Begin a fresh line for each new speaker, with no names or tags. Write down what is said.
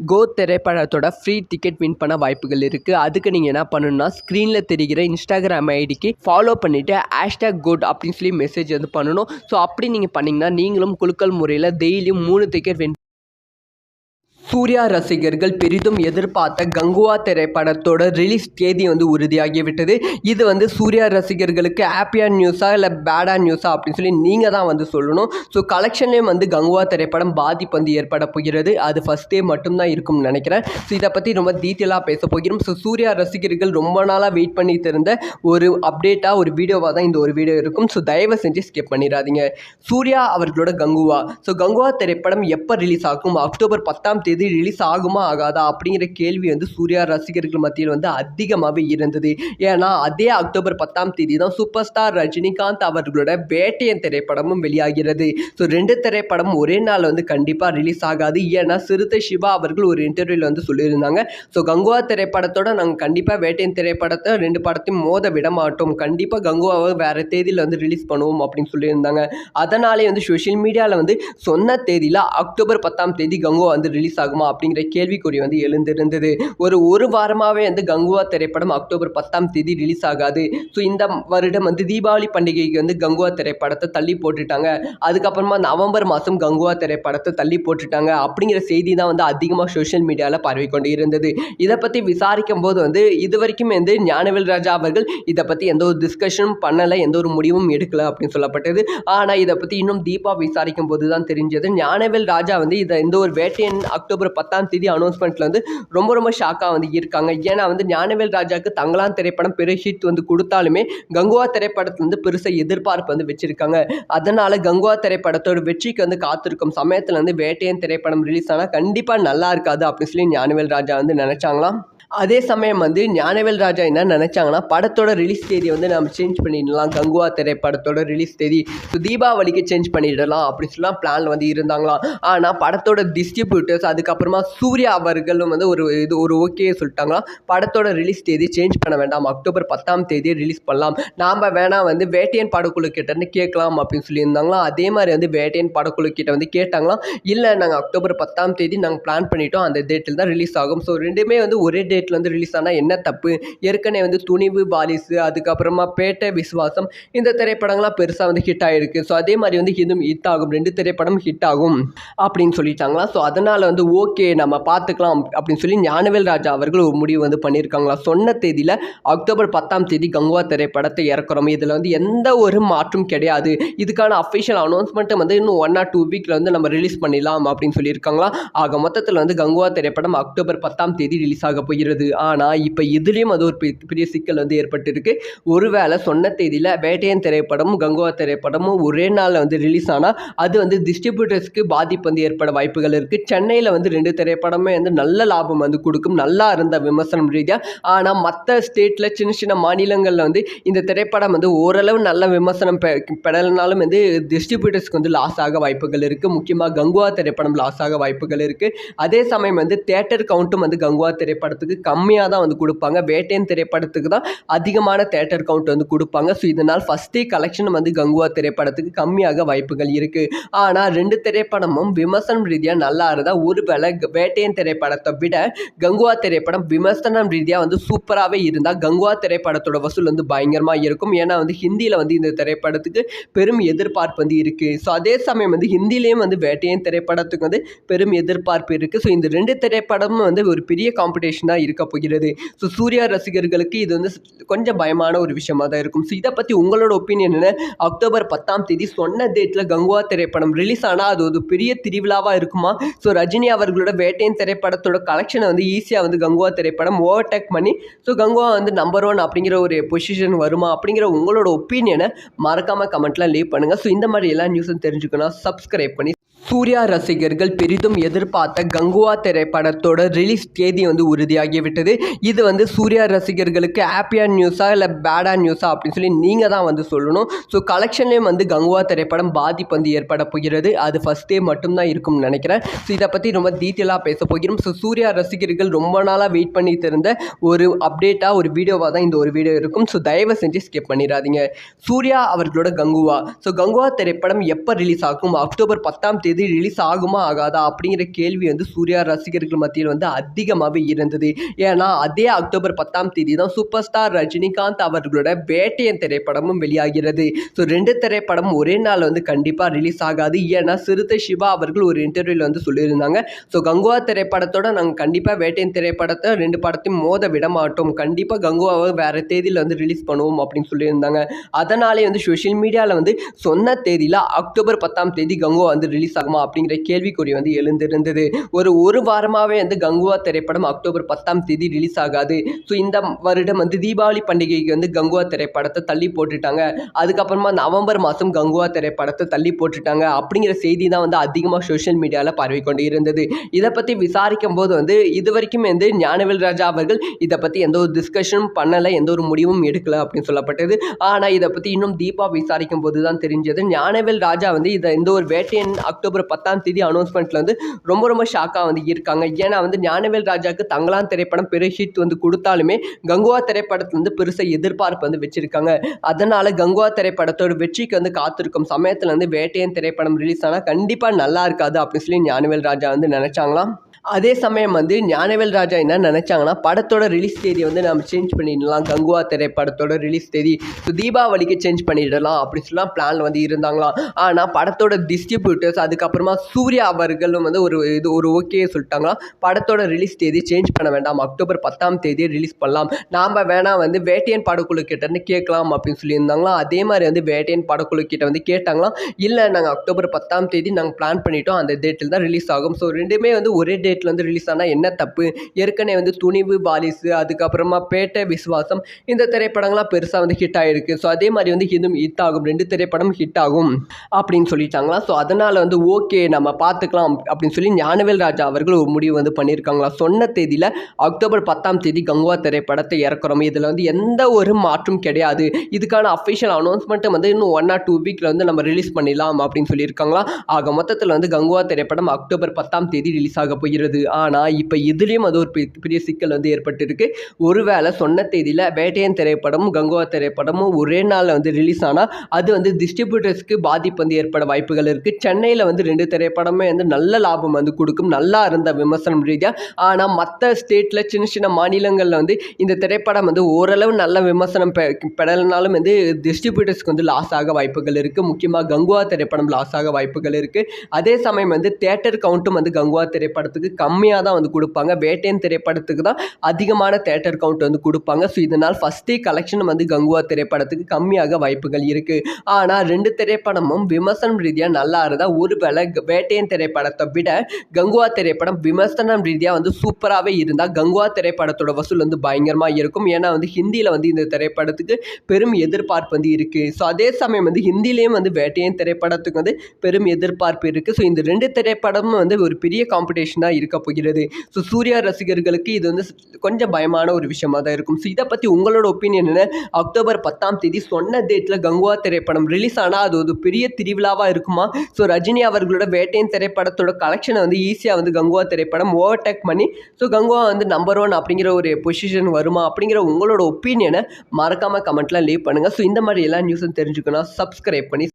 கோ திரைப்படத்தோட free ticket win பண்ண வாய்ப்புகள் இருக்குது அதுக்கு நீங்கள் என்ன பண்ணணும்னா ஸ்க்ரீனில் தெரிகிற இன்ஸ்டாகிராம் ஐடிக்கு ஃபாலோ பண்ணிவிட்டு ஹேஷ்டாக் குட் அப்படின்னு சொல்லி மெசேஜ் வந்து பண்ணணும். ஸோ அப்படி நீங்கள் பண்ணிங்கன்னா நீங்களும் குலுக்கல் முறையில் டெய்லியும் மூணு டிக்கெட் வின் சூர்யா ரசிகர்கள் பெரிதும் எதிர்பார்த்த கங்குவா திரைப்படத்தோட ரிலீஸ் தேதி வந்து உறுதியாகிவிட்டது. இது வந்து சூர்யா ரசிகர்களுக்கு ஹாப்பியான நியூஸா இல்லை பேடான நியூஸா அப்படின்னு சொல்லி நீங்கள் தான் வந்து சொல்லணும். ஸோ கலெக்ஷன்லேயும் வந்து கங்குவா திரைப்படம் பாதிப்பு வந்து ஏற்பட போகிறது. அது ஃபஸ்ட் டே மட்டும்தான் இருக்கும்னு நினைக்கிறேன். ஸோ இதை பற்றி ரொம்ப டீட்டெயிலாக பேச போகிறோம். ஸோ சூர்யா ரசிகர்கள் ரொம்ப நாளாக வெயிட் பண்ணிட்டு இருந்த ஒரு அப்டேட்டாக ஒரு வீடியோவாக தான் இந்த ஒரு வீடியோ இருக்கும். ஸோ தயவு செஞ்சு ஸ்கிப் பண்ணிடாதீங்க. சூர்யா அவர்களோட கங்குவா. ஸோ கங்குவா திரைப்படம் எப்போ ரிலீஸ் ஆகும்? அக்டோபர் பத்தாம் தேதி ரிலீஸ் ஆகுமா ஆகாதா அப்படிங்கிற கேள்வி வந்து சூர்யா ரசிகர்கள் மத்தியில் வந்து அதிகமாகவே இருந்தது. ஏன்னா அதே அக்டோபர் பத்தாம் தேதி தான் சூப்பர் ஸ்டார் ரஜினிகாந்த் அவர்களோட வேட்டையன் திரைப்படமும் வெளியாகிறது. ஸோ ரெண்டு திரைப்படமும் ஒரே நாள் வந்து கண்டிப்பாக ரிலீஸ் ஆகாது. ஏன்னா சிறுத்தை சிவா அவர்கள் ஒரு இன்டர்வியூவில் வந்து சொல்லியிருந்தாங்க. ஸோ கங்குவா திரைப்படத்தோட நாங்கள் கண்டிப்பாக வேட்டையன் திரைப்படத்தை ரெண்டு படத்தையும் மோத விட மாட்டோம். கண்டிப்பாக கங்குவாவை வேறு தேதியில் வந்து ரிலீஸ் பண்ணுவோம் அப்படின்னு சொல்லியிருந்தாங்க. அதனாலே வந்து சோஷியல் மீடியாவில் வந்து சொன்ன தேதியில் அக்டோபர் பத்தாம் தேதி கங்குவா வந்து ரிலீஸ் ஆகுமா அப்படிங்கிற கேள்விக்குறி வந்து எழுந்திருந்தது. ஒரு ஒரு வாரமாகவே வந்து கங்குவா திரைப்படம் அக்டோபர் பத்தாம் தேதி ரிலீஸ் ஆகாது. ஸோ இந்த வருடம் வந்து தீபாவளி பண்டிகைக்கு வந்து கங்குவா திரைப்படத்தை தள்ளி போட்டுட்டாங்க. அதுக்கப்புறமா நவம்பர் மாதம் கங்குவா திரைப்படத்தை தள்ளி போட்டுட்டாங்க. அப்படிங்கிற செய்தி தான் வந்து அதிகமாக சோஷியல் மீடியாவில் பரவி கொண்டு இருந்தது. இதை பற்றி விசாரிக்கும் போது வந்து இது வரைக்கும் வந்து ஞானவேல் ராஜா அவர்கள் இதை பற்றி எந்த ஒரு டிஸ்கஷனும் பண்ணலை எந்த ஒரு முடிவும் எடுக்கலை அப்படின்னு சொல்லப்பட்டது. ஆனால் இதை பற்றி இன்னும் தீபா விசாரிக்கும் போது தான் தெரிஞ்சது. ஞானவேல் ராஜா வந்து இதை எந்த ஒரு வேட்டையன் அக்டோபர் பத்தாம் தேதி அனௌன்ஸ்மெண்ட்டில் வந்து ரொம்ப ரொம்ப ஷாக்காக வந்து இருக்காங்க. ஏன்னா வந்து ஞானவேல் ராஜாவுக்கு தங்களான் திரைப்படம் பெரிய ஹிட் வந்து கொடுத்தாலுமே கங்குவா திரைப்படத்துல வந்து பெருசாக எதிர்பார்ப்பு வந்து வச்சுருக்காங்க. அதனால் கங்குவா திரைப்படத்தோட வெற்றிக்கு வந்து காத்திருக்கும் சமயத்தில் வந்து வேட்டையன் திரைப்படம் ரிலீஸ் ஆனால் கண்டிப்பாக நல்லா இருக்காது அப்படின்னு சொல்லி ஞானவேல் ராஜா வந்து நினச்சாங்களாம். அதே சமயம் வந்து ஞானவேல் ராஜா என்ன நினச்சாங்கன்னா படத்தோட ரிலீஸ் தேதி வந்து நம்ம சேஞ்ச் பண்ணிடலாம். கங்குவா திரைப்படத்தோட ரிலீஸ் தேதி. ஸோ தீபாவளிக்கு சேஞ்ச் பண்ணிடலாம் அப்படின்னு சொல்லலாம் பிளான் வந்து இருந்தாங்களாம். ஆனால் படத்தோட டிஸ்ட்ரிபியூட்டர்ஸ் அதுக்கப்புறமா சூர்யா அவர்களும் வந்து ஒரு இது ஒரு ஓகே சொல்லிட்டாங்களாம். படத்தோட ரிலீஸ் தேதி சேஞ்ச் பண்ண வேண்டாம். அக்டோபர் பத்தாம் தேதி ரிலீஸ் பண்ணலாம். நாம் வேணால் வந்து வேட்டையன் படக்குழு கிட்டேருந்து கேட்கலாம் அப்படின்னு சொல்லியிருந்தாங்களாம். அதே மாதிரி வந்து வேட்டையன் படக்குழு கிட்ட வந்து கேட்டாங்களாம். இல்லை நாங்கள் அக்டோபர் பத்தாம் தேதி நாங்கள் பிளான் பண்ணிட்டோம். அந்த டேட்டில் தான் ரிலீஸ் ஆகும். ஸோ ரெண்டுமே வந்து ஒரே டே டேட்டில் வந்து ரிலீஸ் ஆனால் என்ன தப்பு? ஏற்கனவே வந்து துணிவு பாலிசு அதுக்கப்புறமா பேட்டை விசுவாசம் இந்த திரைப்படங்கள்லாம் பெருசாக வந்து ஹிட் ஆகிருக்கு ஸோ அதே மாதிரி வந்து இதுவும் ஹிட் ஆகும். ரெண்டு திரைப்படம் ஹிட் ஆகும் அப்படின்னு சொல்லிட்டாங்களா? ஸோ அதனால் வந்து ஓகே நம்ம பார்த்துக்கலாம் அப்படின்னு சொல்லி ஞானவேல் ராஜா அவர்கள் ஒரு முடிவு வந்து பண்ணியிருக்காங்களா? சொன்ன தேதியில் அக்டோபர் பத்தாம் தேதி கங்குவா திரைப்படத்தை இறக்குறோம். இதில் வந்து எந்த ஒரு மாற்றும் கிடையாது. இதுக்கான அஃபிஷியல் அனௌன்ஸ்மெண்ட்டை வந்து இன்னும் ஒன் ஆர் டூ வீக்கில் வந்து நம்ம ரிலீஸ் பண்ணிடலாம் அப்படின்னு சொல்லியிருக்காங்களா? ஆக மொத்தத்தில் வந்து கங்குவா திரைப்படம் அக்டோபர் பத்தாம் தேதி ரிலீஸ் ஆக போகிறது. ஆனால் இப்போ இதுலேயும் அது ஒரு பெரிய சிக்கல் வந்து ஏற்பட்டிருக்கு. ஒருவேளை சொன்ன தேதியில் வேட்டையன் திரைப்படமும் கங்கோவா திரைப்படமும் ஒரே நாளில் வந்து ரிலீஸ் ஆனால் அது வந்து டிஸ்ட்ரிபியூட்டர்ஸ்க்கு பாதிப்பு வந்து ஏற்பட வாய்ப்புகள் இருக்குது சென்னையில் வந்து ரெண்டு திரைப்படமே வந்து நல்ல லாபம் வந்து கொடுக்கும். நல்லா இருந்த விமர்சனம் ரீதியாக ஆனால் மற்ற ஸ்டேட்டில் சின்ன சின்ன மாநிலங்களில் வந்து இந்த திரைப்படம் வந்து ஓரளவு நல்ல விமர்சனம் பெ பெறலைனாலும் வந்து டிஸ்ட்ரிபியூட்டர்ஸ்க்கு வந்து லாஸ் ஆக வாய்ப்புகள் இருக்குது முக்கியமாக கங்குவா திரைப்படம் லாஸ் ஆக வாய்ப்புகள் இருக்குது அதே சமயம் வந்து தேட்டர் கவுண்ட்டும் வந்து கங்குவா திரைப்படத்துக்கு கம்மியாக தான் வந்து கொடுப்பாங்க. வேட்டையன் திரைப்படத்துக்கு தான் அதிகமான தேட்டர் கவுண்ட் வந்து கொடுப்பாங்க. ஸோ இதனால் ஃபஸ்ட்டே கலெக்ஷன் வந்து கங்குவா திரைப்படத்துக்கு கம்மியாக வாய்ப்புகள் இருக்குது ஆனால் ரெண்டு திரைப்படமும் விமர்சனம் ரீதியாக நல்லா இருந்தால் ஒருவேளை க- வேட்டையன் திரைப்படத்தை விட கங்குவா திரைப்படம் விமர்சனம் ரீதியாக வந்து சூப்பராகவே இருந்தால் கங்குவா திரைப்படத்தோட வசூல் வந்து பயங்கரமாக இருக்கும். ஏன்னா வந்து ஹிந்தியில் வந்து இந்த திரைப்படத்துக்கு பெரும் எதிர்பார்ப்பு வந்து இருக்குது ஸோ அதே சமயம் வந்து ஹிந்திலேயும் வந்து வேட்டையன் திரைப்படத்துக்கு வந்து பெரும் எதிர்பார்ப்பு இருக்குது ஸோ இந்த ரெண்டு திரைப்படமும் வந்து ஒரு பெரிய காம்படிஷனாக இருக்குது இருக்க போகிறது. ஸோ சூர்யா ரசிகர்களுக்கு இது வந்து கொஞ்சம் பயமான ஒரு விஷயமா தான் இருக்கும். ஸோ இதை பற்றி உங்களோட ஒப்பீனியன் என்ன? அக்டோபர் பத்தாம் தேதி சொன்ன டேட்டில் கங்குவா திரைப்படம் ரிலீஸ் ஆனால் அது ஒரு பெரிய திருவிழாவாக இருக்குமா? ஸோ ரஜினி அவர்களோட வேட்டையின் திரைப்படத்தோட கலெக்ஷனை வந்து ஈஸியாக வந்து கங்குவா திரைப்படம் ஓவர்டேக் பண்ணி ஸோ கங்குவா வந்து நம்பர் ஒன் அப்படிங்கிற ஒரு பொசிஷன் வருமா? அப்படிங்கிற உங்களோட ஒப்பீனியனை மறக்காமல் கமெண்ட்லாம் லீவ் பண்ணுங்கள் ஸோ இந்த மாதிரி எல்லா நியூஸும் தெரிஞ்சுக்கணும். சப்ஸ்கிரைப் பண்ணி சூர்யா ரசிகர்கள் பெரிதும் எதிர்பார்த்த கங்குவா திரைப்படத்தோட ரிலீஸ் தேதி வந்து உறுதியாகிவிட்டது. இது வந்து சூர்யா ரசிகர்களுக்கு ஹாப்பியா நியூஸா இல்லை பேடா நியூஸா அப்படின்னு சொல்லி நீங்கள் தான் வந்து சொல்லணும். ஸோ கலெக்ஷன்லேயும் வந்து கங்குவா திரைப்படம் பாதிப்பு வந்து ஏற்பட போகிறது. அது ஃபஸ்ட் டே மட்டும்தான் இருக்கும்னு நினைக்கிறேன். ஸோ இதை பற்றி ரொம்ப டீட்டெயிலாக பேச போகிறோம். ஸோ சூர்யா ரசிகர்கள் ரொம்ப நாளாக வெயிட் பண்ணிட்டு இருந்த ஒரு அப்டேட்டாக ஒரு வீடியோவாக தான் இந்த ஒரு வீடியோ இருக்கும். ஸோ தயவு செஞ்சு ஸ்கிப் பண்ணிடாதீங்க. சூர்யா அவர்களோட கங்குவா. ஸோ கங்குவா திரைப்படம் எப்போ ரிலீஸ் ஆகும்? அக்டோபர் பத்தாம் தேதி தேதி ரிலீஸ் ஆகுமா ஆகாதா அப்படிங்கிற கேள்வி வந்து சூர்யா ரசிகர்கள் மத்தியில் வந்து அதிகமாகவே இருந்தது. ஏன்னா அதே அக்டோபர் பத்தாம் தேதி தான் சூப்பர் ஸ்டார் ரஜினிகாந்த் அவர்களோட வேட்டையன் திரைப்படமும் வெளியாகிறது. ஸோ ரெண்டு திரைப்படம் ஒரே நாள் வந்து கண்டிப்பாக ரிலீஸ் ஆகாது. ஏன்னா சிறுத்தை சிவா அவர்கள் ஒரு இன்டர்வியூவில் வந்து சொல்லியிருந்தாங்க. ஸோ கங்குவா திரைப்படத்தோட நாங்கள் கண்டிப்பாக வேட்டையன் திரைப்படத்தை ரெண்டு படத்தையும் மோத விட மாட்டோம். கண்டிப்பாக கங்குவாவை வேறு தேதியில் வந்து ரிலீஸ் பண்ணுவோம் அப்படின்னு சொல்லியிருந்தாங்க. அதனாலே வந்து சோஷியல் மீடியாவில் வந்து சொன்ன தேதியில் அக்டோபர் பத்தாம் தேதி கங்குவா வந்து ரிலீஸ் ஆகும் அப்படிங்கிற கேள்விக்குறி வந்து எழுந்திருந்தது. ஒரு ஒரு வாரமாகவே வந்து கங்குவா திரைப்படம் அக்டோபர் பத்தாம் தேதி ரிலீஸ் ஆகாது. ஸோ இந்த வருடம் வந்து தீபாவளி பண்டிகைக்கு வந்து கங்குவா திரைப்படத்தை தள்ளி போட்டுட்டாங்க. அதுக்கப்புறமா நவம்பர் மாதம் கங்குவா திரைப்படத்தை தள்ளி போட்டுட்டாங்க அப்படிங்கிற செய்தி தான் வந்து அதிகமாக சோஷியல் மீடியாவில் பரவி கொண்டு இருந்தது. இதை பற்றி விசாரிக்கும் போது வந்து இது வரைக்கும் வந்து ஞானவேல் ராஜா அவர்கள் இதை பற்றி எந்த ஒரு டிஸ்கஷனும் பண்ணலை எந்த ஒரு முடிவும் எடுக்கலை அப்படின்னு சொல்லப்பட்டது. ஆனால் இதை பற்றி இன்னும் தீபா விசாரிக்கும் போது தான் தெரிஞ்சது. ஞானவேல் ராஜா வந்து இதை இந்த ஒரு வேட்டையன் அக்டோபர் பத்தாம் தேதி அனௌன்ஸ்மெண்ட்டில் வந்து ரொம்ப ரொம்ப ஷாக்காக வந்து இருக்காங்க. ஏன்னா வந்து ஞானவேல் ராஜாவுக்கு தங்களான் திரைப்படம் பெரிய ஹிட் வந்து கொடுத்தாலுமே கங்குவா திரைப்படத்தில் வந்து பெருசாக எதிர்பார்ப்பு வந்து வச்சிருக்காங்க. அதனால கங்குவா திரைப்படத்தோட வெற்றிக்கு வந்து காத்திருக்கும் சமயத்தில் வந்து வேட்டையன் திரைப்படம் ரிலீஸ் ஆனால் கண்டிப்பாக நல்லா இருக்காது அப்படின்னு சொல்லி ஞானவேல் ராஜா வந்து நினச்சாங்களாம். அதே சமயம் வந்து ஞானவேல் ராஜா என்ன நினச்சாங்கன்னா படத்தோட ரிலீஸ் தேதி வந்து நம்ம சேஞ்ச் பண்ணிடலாம். கங்குவா திரைப்படத்தோட ரிலீஸ் தேதி. ஸோ தீபாவளிக்கு சேஞ்ச் பண்ணிடலாம் அப்படி சொல்லலாம் பிளான் வந்து இருந்தாங்களாம். ஆனால் படத்தோட டிஸ்ட்ரிபியூட்டர்ஸ் அதுக்கப்புறமா சூர்யா அவர்களும் வந்து ஒரு இது ஒரு ஓகே சொல்லிட்டாங்களாம். படத்தோட ரிலீஸ் தேதி சேஞ்ச் பண்ண வேண்டாம். அக்டோபர் பத்தாம் தேதி ரிலீஸ் பண்ணலாம். நாம் வேணால் வந்து வேட்டையன் படக்குழு கிட்டேருந்து கேட்கலாம் அப்படின்னு சொல்லியிருந்தாங்களாம் அதே மாதிரி வந்து வேட்டையன் படக்குழு கிட்ட வந்து கேட்டாங்களாம். இல்லை நாங்கள் அக்டோபர் பத்தாம் தேதி நாங்கள் பிளான் பண்ணிட்டோம். அந்த டேட்டில் தான் ரிலீஸ் ஆகும். ஸோ ரெண்டுமே வந்து ஒரே டேட்டில் வந்து ரிலீஸ் ஆனால் என்ன தப்பு? ஏற்கனவே வந்து துணிவு பாலிசு அதுக்கப்புறமா பேட்டை விசுவாசம் இந்த திரைப்படங்கள்லாம் பெருசாக வந்து ஹிட் ஆகிருக்கு ஸோ அதே மாதிரி வந்து இதுவும் ஹிட் ஆகும். ரெண்டு திரைப்படம் ஹிட் ஆகும் அப்படின்னு சொல்லிட்டாங்களா? ஸோ அதனால் வந்து ஓகே நம்ம பார்த்துக்கலாம் அப்படின்னு சொல்லி ஞானவேல் ராஜா அவர்கள் ஒரு முடிவு வந்து பண்ணியிருக்காங்களா? சொன்ன தேதியில் அக்டோபர் பத்தாம் தேதி கங்குவா திரைப்படத்தை இறக்குறோம். இதில் வந்து எந்த ஒரு மாற்றும் கிடையாது. இதுக்கான அஃபிஷியல் அனௌன்ஸ்மெண்ட்டை வந்து இன்னும் ஒன் ஆர் டூ வீக்கில் வந்து நம்ம ரிலீஸ் பண்ணிடலாம் அப்படின்னு சொல்லியிருக்காங்களா? ஆக மொத்தத்தில் வந்து கங்குவா திரைப்படம் அக்டோபர் பத்தாம் தேதி ரிலீஸ் ஆக போகிறது ஆனால் இப்போ இதுலேயும் அது ஒரு பெரிய சிக்கல் வந்து ஏற்பட்டிருக்கு. ஒருவேளை சொன்ன தேதியில் வேட்டையன் திரைப்படமும் கங்கோவா திரைப்படமும் ஒரே நாளில் வந்து ரிலீஸ் ஆனால் அது வந்து டிஸ்ட்ரிபியூட்டர்ஸ்க்கு பாதிப்பு வந்து ஏற்பட வாய்ப்புகள் இருக்குது சென்னையில் வந்து ரெண்டு திரைப்படமே வந்து நல்ல லாபம் வந்து கொடுக்கும். நல்லா இருந்த விமர்சனம் ரீதியாக ஆனால் மற்ற ஸ்டேட்டில் சின்ன சின்ன மாநிலங்களில் வந்து இந்த திரைப்படம் வந்து ஓரளவு நல்ல விமர்சனம் பெ பெடலனாலும் வந்து டிஸ்ட்ரிபியூட்டர்ஸ்க்கு வந்து லாஸ் ஆக வாய்ப்புகள் இருக்குது முக்கியமாக கங்குவா திரைப்படம் லாஸ் ஆக வாய்ப்புகள் இருக்குது அதே சமயம் வந்து தேட்டர் கவுண்ட்டும் வந்து கங்குவா திரைப்படத்துக்கு கம்மியாக தான் வந்து கொடுப்பாங்க. வேட்டையன் திரைப்படத்துக்கு தான் அதிகமான தேட்டர் கவுண்ட் வந்து கொடுப்பாங்க. ஸோ இதனால் ஃபஸ்ட்டே கலெக்ஷன் வந்து கங்குவா திரைப்படத்துக்கு கம்மியாக வாய்ப்புகள் இருக்குது ஆனால் ரெண்டு திரைப்படமும் விமர்சனம் ரீதியாக நல்லா இருந்தால் ஒருவேளை வேட்டையன் திரைப்படத்தை விட கங்குவா திரைப்படம் விமர்சனம் ரீதியாக வந்து சூப்பராகவே இருந்தால் கங்குவா திரைப்படத்தோட வசூல் வந்து பயங்கரமாக இருக்கும். ஏன்னா வந்து ஹிந்தியில் வந்து இந்த திரைப்படத்துக்கு பெரும் எதிர்பார்ப்பு வந்து இருக்குது ஸோ அதே சமயம் வந்து ஹிந்திலேயும் வந்து வேட்டையன் திரைப்படத்துக்கு வந்து பெரும் எதிர்பார்ப்பு இருக்குது ஸோ இந்த ரெண்டு திரைப்படமும் வந்து ஒரு பெரிய காம்படிஷனாக இருக்க போகிறது. ஸோ சூர்யா ரசிகர்களுக்கு இது வந்து கொஞ்சம் பயமான ஒரு விஷயமா தான் இருக்கும். ஸோ இதை பற்றி உங்களோட ஒப்பீனியன் என்ன? அக்டோபர் பத்தாம் தேதி சொன்ன டேட்டில் கங்குவா திரைப்படம் ரிலீஸ் ஆனால் அது ஒரு பெரிய திருவிழாவாக இருக்குமா? ஸோ ரஜினி அவர்களோட வேட்டையின் திரைப்படத்தோட கலெக்ஷனை வந்து ஈஸியாக வந்து கங்குவா திரைப்படம் ஓவர்டேக் பண்ணி ஸோ கங்குவா வந்து நம்பர் ஒன் அப்படிங்கிற ஒரு பொசிஷன் வருமா அப்படிங்கிற உங்களோட ஒப்பீனியனை மறக்காமல் கமெண்ட்லாம் லீவ் பண்ணுங்கள் ஸோ இந்த மாதிரி எல்லா நியூஸும் தெரிஞ்சுக்கணும். சப்ஸ்கிரைப் பண்ணி